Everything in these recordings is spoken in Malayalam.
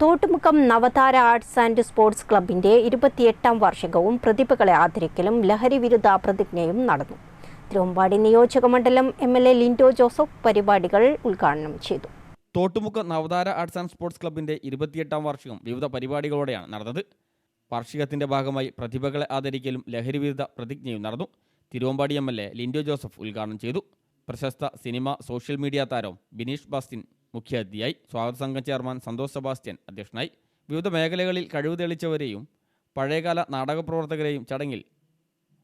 Thottumukkam Navathara arts and sports ക്ലബിന്റെ ഇരുപത്തിയെട്ടാം വാർഷികവും പ്രതിഭകളെ ആദരിക്കലും ലഹരി വിരുദ്ധ പ്രതിജ്ഞയും നടന്നു. തിരുവമ്പാടി നിയോജക മണ്ഡലം M L A Lindo Joseph പരിപാടികൾ ഉദ്ഘാടനം ചെയ്തു. Thottumukha Navathara arts and sports ക്ലബിന്റെ ഇരുപത്തിയെട്ടാം വാർഷികം വിവിധ പരിപാടികളോടെയാണ് നടന്നത്. വാർഷികത്തിന്റെ ഭാഗമായി പ്രതിഭകളെ ആദരിക്കലും ലഹരി വിരുദ്ധ പ്രതിജ്ഞയും നടന്നു. Thiruvambady M L A Lindo Joseph ഉദ്ഘാടനം ചെയ്തു. പ്രശസ്ത സിനിമ സോഷ്യൽ മീഡിയ താരം ബിനീഷ് ബാസ്റ്റിൻ മുഖ്യാതിഥിയായി സ്വാഗത സംഘം ചെയർമാൻ സന്തോഷ് സെബാസ്റ്റ്യൻ അധ്യക്ഷനായി. വിവിധ മേഖലകളിൽ കഴിവ് തെളിച്ചവരെയും പഴയകാല നാടക പ്രവർത്തകരെയും ചടങ്ങിൽ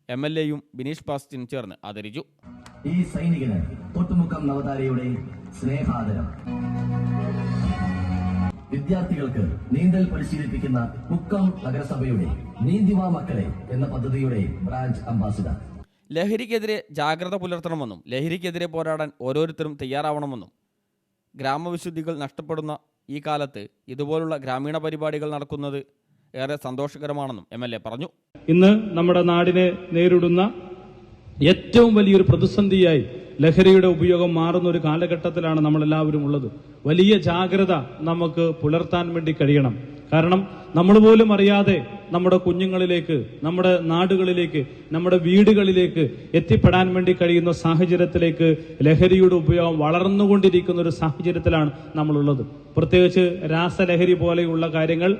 എം എൽ എയും ബിനീഷ് ബാസ്റ്റിൻ ചേർന്ന് ആദരിച്ചു. ഈ സൈനികന് തൊട്ടുമുക്കം നവതാരയുടെ സ്നേഹാദരം. വിദ്യാർത്ഥികൾക്ക് നീന്തൽ പരിശീലിപ്പിക്കുന്ന മുക്കം നഗരസഭയുടെ നീന്തിവാ മക്കളെ എന്ന പദ്ധതിയുടെ ബ്രാഞ്ച് അംബാസിഡർ. ലഹരിക്കെതിരെ ജാഗ്രത പുലർത്തണമെന്നും ലഹരിക്കെതിരെ പോരാടാൻ ഓരോരുത്തരും തയ്യാറാവണമെന്നും ഗ്രാമവിശുദ്ധികൾ നഷ്ടപ്പെടുന്ന ഈ കാലത്ത് ഇതുപോലുള്ള ഗ്രാമീണ പരിപാടികൾ നടക്കുന്നത് ഏറെ സന്തോഷകരമാണെന്നും എം പറഞ്ഞു. ഇന്ന് നമ്മുടെ നാടിനെ നേരിടുന്ന ഏറ്റവും വലിയൊരു പ്രതിസന്ധിയായി ലഹരിയുടെ ഉപയോഗം മാറുന്ന ഒരു കാലഘട്ടത്തിലാണ് നമ്മളെല്ലാവരും ഉള്ളത്. വലിയ ജാഗ്രത നമുക്ക് പുലർത്താൻ വേണ്ടി കഴിയണം. കാരണം നമ്മൾ പോലും അറിയാതെ നമ്മുടെ കുഞ്ഞുങ്ങളിലേക്ക് നമ്മുടെ നാടുകളിലേക്ക് നമ്മുടെ വീടുകളിലേക്ക് എത്തിപ്പെടാൻ വേണ്ടി കഴിയുന്ന സാഹചര്യത്തിലേക്ക് ലഹരിയുടെ ഉപയോഗം വളർന്നുകൊണ്ടിരിക്കുന്ന ഒരു സാഹചര്യത്തിലാണ് നമ്മളുള്ളത്. പ്രത്യേകിച്ച് രാസലഹരി പോലെയുള്ള കാര്യങ്ങൾ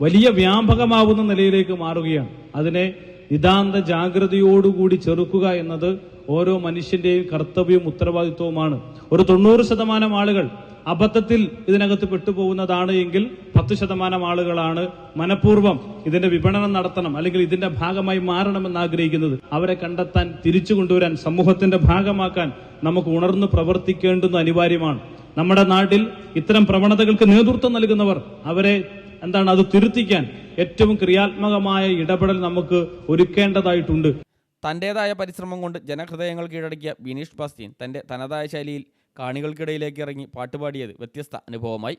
വലിയ വ്യാപകമാവുന്ന നിലയിലേക്ക് മാറുകയാണ്. അതിനെ നിതാന്ത ജാഗ്രതയോടുകൂടി ചെറുക്കുക എന്നത് ഓരോ മനുഷ്യന്റെയും കർത്തവ്യവും ഉത്തരവാദിത്വവുമാണ്. ഒരു തൊണ്ണൂറ് ശതമാനം ആളുകൾ അബദ്ധത്തിൽ ഇതിനകത്ത് പെട്ടുപോകുന്നതാണ് എങ്കിൽ പത്ത് ശതമാനം ആളുകളാണ് മനഃപൂർവം ഇതിന്റെ വിപണനം നടത്തണം അല്ലെങ്കിൽ ഇതിന്റെ ഭാഗമായി മാറണമെന്ന് ആഗ്രഹിക്കുന്നത്. അവരെ കണ്ടെത്താൻ തിരിച്ചു കൊണ്ടുവരാൻ സമൂഹത്തിന്റെ ഭാഗമാക്കാൻ നമുക്ക് ഉണർന്നു പ്രവർത്തിക്കേണ്ടുന്ന അനിവാര്യമാണ്. നമ്മുടെ നാട്ടിൽ ഇത്തരം പ്രവണതകൾക്ക് നേതൃത്വം നൽകുന്നവർ അവരെ എന്താണ് അത് തിരുത്തിക്കാൻ ഏറ്റവും ക്രിയാത്മകമായ ഇടപെടൽ നമുക്ക് ഒരുക്കേണ്ടതായിട്ടുണ്ട്. തന്റേതായ പരിശ്രമം കൊണ്ട് ജനഹൃദയങ്ങൾ കീഴടക്കിയ ബിനീഷ് ബാസ്റ്റിൻ തന്റെ തനതായ ശൈലിയിൽ കാണികൾക്കിടയിലേക്ക് ഇറങ്ങി പാട്ടുപാടിയത് വ്യത്യസ്ത അനുഭവമായി.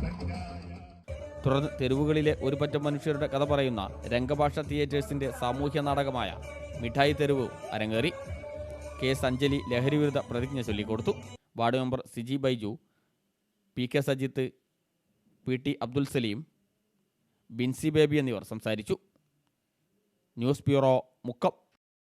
തുടർന്ന് തെരുവുകളിലെ ഒരു പറ്റം മനുഷ്യരുടെ കഥ പറയുന്ന രംഗഭാഷ തിയേറ്റേഴ്സിന്റെ സാമൂഹ്യ നാടകമായ മിഠായി തെരുവ് അരങ്ങേറി. കെ. എസ് അഞ്ജലി ലഹരി വിരുദ്ധ പ്രതിജ്ഞ ചൊല്ലിക്കൊടുത്തു. Ward member Siji Baiju P. K. Sajith P. T. Abdul Saleem Binsi Baby എന്നിവർ സംസാരിച്ചു. News bureau Mukkam.